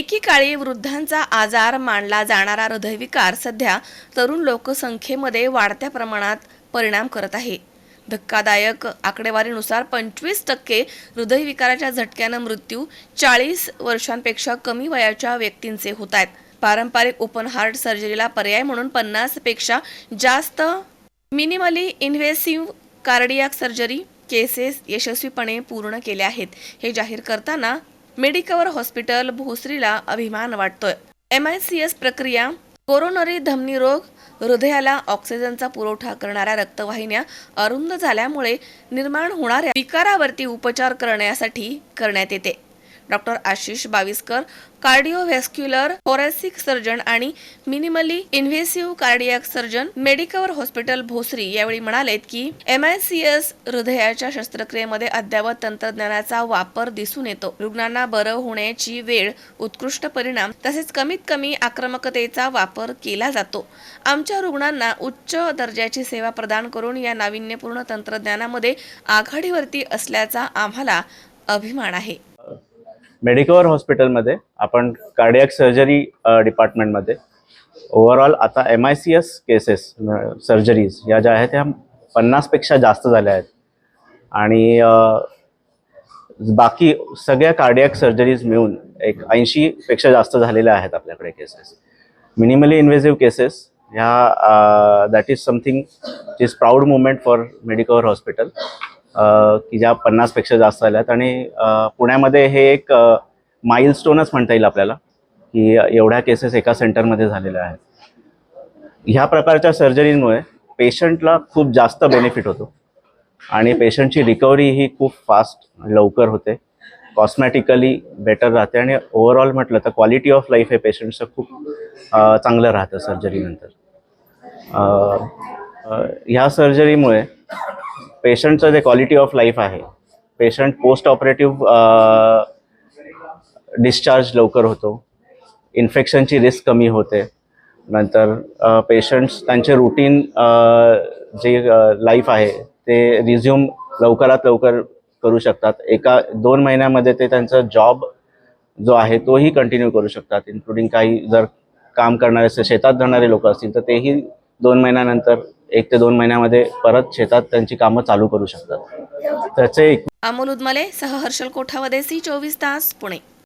एकीकाळी वृद्धांचा आजार मानला जाणारा हृदयविकार सध्या तरुण लोकसंख्येमध्ये वाढत्या प्रमाणात परिणाम करत आहे. धक्कादायक आकडेवारीनुसार पंचवीस टक्के हृदयविकाराच्या झटक्यानं मृत्यू चाळीस वर्षांपेक्षा कमी वयाच्या व्यक्तींचे होत आहेत. पारंपरिक ओपन हार्ट सर्जरीला पर्याय म्हणून पन्नासपेक्षा जास्त minimally invasive cardiac surgery cases यशस्वीपणे पूर्ण केल्या आहेत. हे जाहीर करताना मेडिकवर हॉस्पिटल भोसरीला अभिमान वाटतोय. एम आय सी एस प्रक्रिया कोरोनरी धमनी रोग हृदयाला ऑक्सिजनचा पुरवठा करणाऱ्या रक्तवाहिन्या अरुंद झाल्यामुळे निर्माण होणाऱ्या विकारावरती उपचार करण्यासाठी करण्यात येते. Doctor Ashish Baviskar cardiovascular thoracic surgeon आणि minimally invasive cardiac surgeon Medicover hospital Bhosari यावेळी म्हणालेत की एम आय सी एस हृदयाच्या शस्त्रक्रियेमध्ये अद्ययावत तंत्रज्ञानाचा वापर दिसून येतो. रुग्णांना बरं होण्याची वेळ उत्कृष्ट परिणाम तसेच कमीत कमी आक्रमकतेचा वापर केला जातो. आमच्या रुग्णांना उच्च दर्जाची सेवा प्रदान करून या नाविन्यपूर्ण तंत्रज्ञानामध्ये आघाडीवरती असल्याचा आम्हाला अभिमान आहे. मेडिकवर हॉस्पिटलमध्ये आपण कार्डियाक सर्जरी डिपार्टमेंटमध्ये. ओव्हरऑल आता M I C S cases surgeries या ज्या आहेत त्या पन्नासपेक्षा जास्त झाल्या आहेत. आणि बाकी सगळ्या कार्डियाक सर्जरीज मिळून एक ऐंशीपेक्षा जास्त झालेल्या आहेत आपल्याकडे केसेस मिनिमली इन्व्हेसिव्ह केसेस ह्या that is something is proud movement for Medicover hospital की ज्या पन्नासपेक्षा जास्त झाल्यात आणि पुण्यामध्ये हे एक माइलस्टोनच म्हणता येईल आपल्याला की एवढ्या केसेस एका सेंटरमध्ये झालेल्या आहेत. ह्या प्रकारच्या सर्जरीमुळे पेशंटला खूप जास्त बेनिफिट होतो. आणि पेशंटची रिकव्हरी ही खूप फास्ट लवकर होते. कॉस्मॅटिकली बेटर राहते. आणि ओव्हरऑल म्हटलं तर क्वालिटी ऑफ लाईफ हे पेशंटचं खूप चांगलं राहतं सर्जरीनंतर ह्या सर्जरीमुळे पेशंटचं जे क्वालिटी ऑफ लाईफ आहे पेशंट पोस्ट ऑपरेटिव्ह डिस्चार्ज लवकर होतो. इन्फेक्शनची रिस्क कमी होते. नंतर पेशंट्स त्यांचे रुटीन जे लाईफ आहे ते रिझ्यूम लवकरात लवकर करू शकतात. एका दोन महिन्यामध्ये ते त्यांचा जॉब जो आहे तोही कंटिन्यू करू शकतात. इन्क्लुडिंग काही जर काम करणारे शेतात जाणारे लोक असतील तर तेही दोन महिन्यानंतर एक ते दोन महिन्यामध्ये परत शेतात त्यांची कामं चालू करू शकतात. त्याचे अमोल उदमले सह हर्षल कोठावदे सी चोवीस तास पुणे.